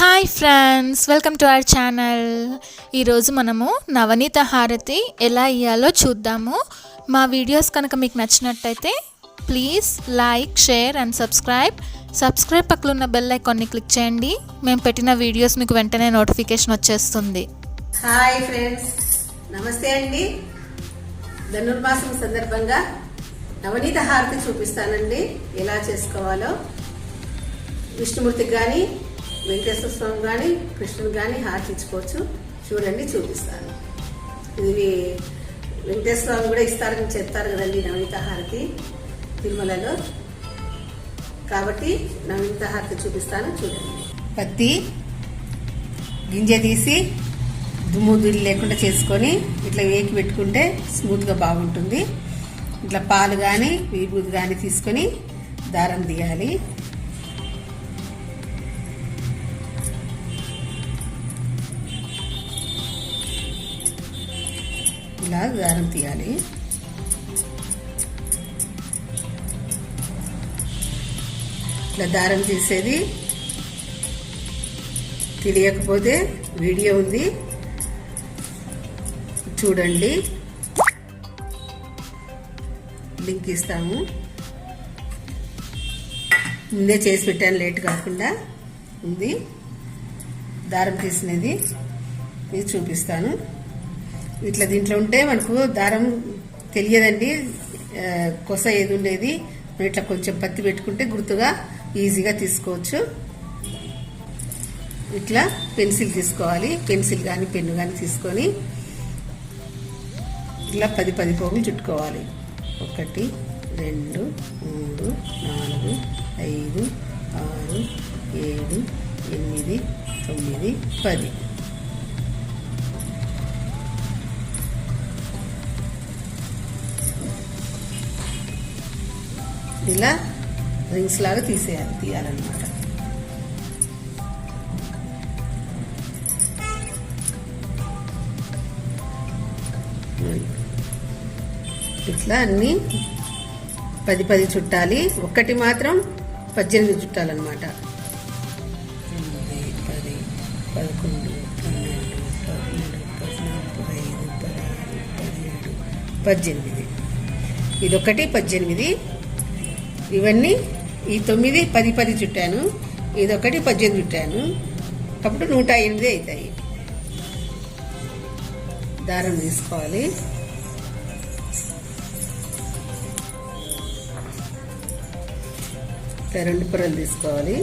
Hi friends welcome to our channel ఈరోజు మనము నవనీత హారతి ఎలా ఇయ్యాలో చూద్దాము. మా వీడియోస్ కనుక మీకు నచ్చినట్టయితే please like share and subscribe subscribe పక్కన ఉన్న బెల్ ఐకాన్ని క్లిక్ చేయండి. మేము పెట్టిన వీడియోస్ మీకు వెంటనే నోటిఫికేషన్ వచ్చేస్తుంది. హాయ్ ఫ్రెండ్స్ నమస్తే అండి. ధనుర్మాసం సందర్భంగా నవనీత హారతి చూపిస్తానండి. ఎలా చేసుకోవాలో. విష్ణుమూర్తికి కానీ వెంకటేశ్వర స్వామి కానీ కృష్ణుడు కానీ హార్చించుకోవచ్చు చూడండి చూపిస్తాను. ఇది వెంకటేశ్వర స్వామి కూడా ఇస్తారని చెప్తారు కదండి నవనీత హారతి తిరుమలలో. కాబట్టి నవనీత హారతి చూపిస్తాను చూడండి. పత్తి గింజ తీసి దుమ్ము దుల్లి లేకుండా చేసుకొని ఇట్లా వేకి పెట్టుకుంటే స్మూత్గా బాగుంటుంది. ఇట్లా పాలు కానీ విభూతి కానీ తీసుకొని దారం తీయాలి. ఇలా దారం తీయాలి. ఇలా దారం తీసేది. తెలియకపోతే వీడియో ఉంది. చూడండి. లింక్ ఇస్తాము. ముందే చేసి పెట్టాను లేట్ కాకుండా ఉంది. దారం తీసినది. ఇది చూపిస్తాను. ఇట్లా దీంట్లో ఉంటే మనకు దారం తెలియదండి. కొస ఏది ఉండేది? ఇట్లా కొంచెం పత్తి పెట్టుకుంటే గుర్తుగా ఈజీగా తీసుకోవచ్చు. ఇట్లా పెన్సిల్ తీసుకోవాలి. పెన్సిల్ కానీ పెన్ను కానీ తీసుకొని ఇట్లా పది పది పోగులు చుట్టుకోవాలి. ఒకటి రెండు మూడు నాలుగు ఐదు ఆరు ఏడు ఎనిమిది తొమ్మిది పది. ఇలా రింగ్స్ లాగా తీసేయాలి తీయాలన్నమాట. ఇట్లా అన్ని పది పది చుట్టాలి. ఒక్కటి మాత్రం పద్దెనిమిది చుట్టాలన్నమాట. ఎనిమిది పది పదకొండు పన్నెండు పదమూడు పద్నాలుగు పదహైదు పదహారు పదిహేడు పద్దెనిమిది. ఇదొకటి పద్దెనిమిది. ఇవన్నీ ఈ తొమ్మిది పది పది చుట్టాను. ఇదొకటి పద్దెనిమిది చుట్టాను. అప్పుడు నూట ఎనిమిది అవుతాయి. దారం తీసుకోవాలి రెండు పొరలు తీసుకోవాలి.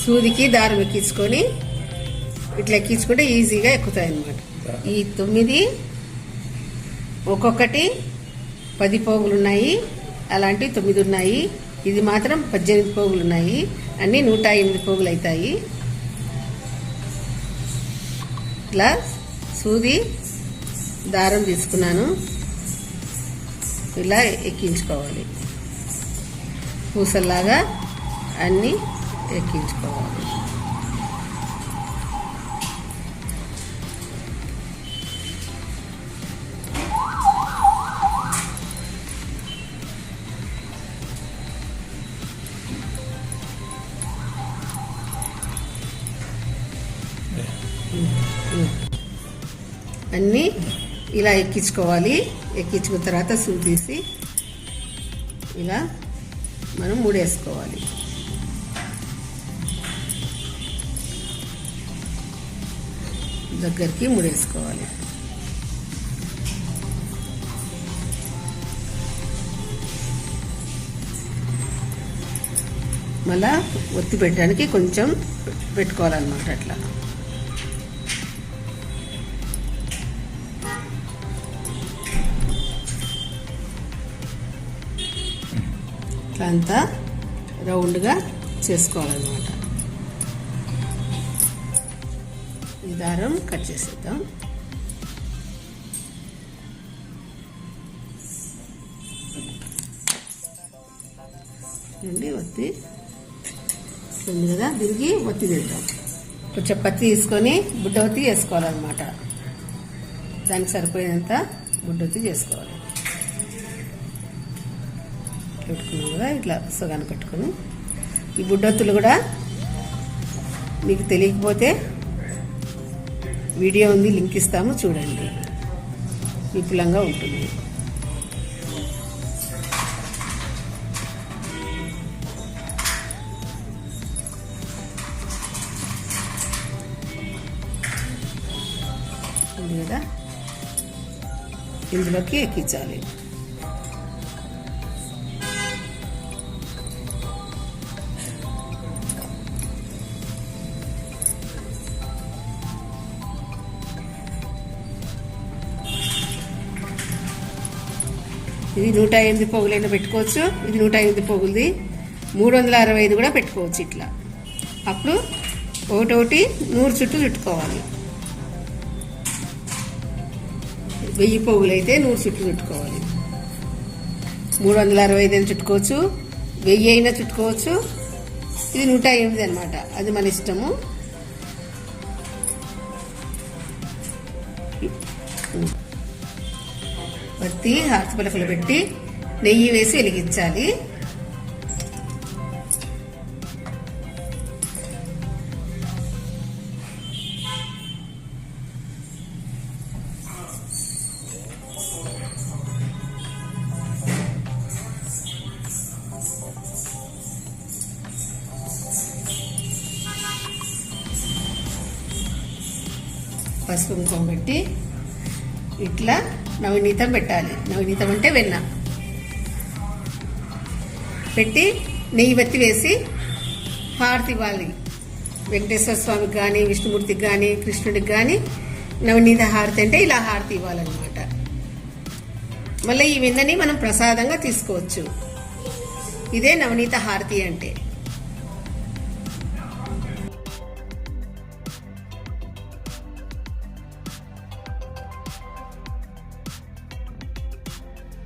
సూదికి దారం ఎక్కించుకొని ఇట్లా ఎక్కించుకుంటే ఈజీగా ఎక్కుతాయి అన్నమాట ఈ తొమ్మిది ఒక్కొక్కటి పది పోగులు ఉన్నాయి అలాంటివి తొమ్మిది ఉన్నాయి ఇది మాత్రం పద్దెనిమిది పోగులు ఉన్నాయి అన్నీ నూట ఎనిమిది పోగులు అవుతాయి ఇట్లా సూది దారం తీసుకున్నాను. ఇలా ఎక్కించుకోవాలి. పూసల్లాగా అన్నీ ఎక్కించుకోవాలి. అన్నీ ఇలా ఎక్కించుకోవాలి. ఎక్కించుకున్న తర్వాత సూ తీసి ఇలా మనం మూడేసుకోవాలి. దగ్గరికి ముడేసుకోవాలి. మళ్ళా ఒత్తి పెట్టడానికి కొంచెం పెట్టుకోవాలన్నమాట అట్లా. అంతా రౌండ్గా చేసుకోవాలన్నమాట. ఈ దారం కట్ చేసేద్దాం. అండి ఒత్తి. ఉంది కదా? తిరిగి ఒత్తి తింటాం కొంచెం పత్తి తీసుకొని బుడ్డవత్తి వేసుకోవాలన్నమాట. దానికి సరిపోయేంత బుడ్డొత్తి చేసుకోవాలి. పెట్టుకున్నాం కదా ఇట్లా సగాన్ని పెట్టుకుని ఈ బుడ్డొత్తులు కూడా మీకు తెలియకపోతే వీడియో ఉంది లింక్ ఇస్తాము చూడండి. విపులంగా ఉంటుంది. ఉంది కదా? ఇందులోకి ఎక్కించాలి. ఇది నూట ఎనిమిది పోగులైనా పెట్టుకోవచ్చు. ఇది నూట ఎనిమిది పోగులది. మూడు వందల అరవై ఐదు కూడా పెట్టుకోవచ్చు ఇట్లా. అప్పుడు ఒకటి నూరు చుట్టూ చుట్టుకోవాలి. వెయ్యి పోగులు అయితే నూరు చుట్టూ చుట్టుకోవాలి. మూడు వందల అరవై ఐదు అయినా చుట్టుకోవచ్చు. వెయ్యి అయినా చుట్టుకోవచ్చు. ఇది నూట ఎనిమిది అనమాట అది మన ఇష్టము. బత్తి హార్తి పలకలు పెట్టి నెయ్యి వేసి వెలిగించాలి. పసుపు కుంకుమ పెట్టి ఇట్లా నవనీతం పెట్టాలి. నవనీతం అంటే వెన్న. పెట్టి నెయ్యి బత్తి వేసి హారతి ఇవ్వాలి. వెంకటేశ్వర స్వామికి కానీ విష్ణుమూర్తికి కానీ కృష్ణుడికి కానీ నవనీత హారతి అంటే ఇలా హారతి ఇవ్వాలన్నమాట. మళ్ళీ ఈ వెన్నని మనం ప్రసాదంగా తీసుకోవచ్చు. ఇదే నవనీత హారతి అంటే.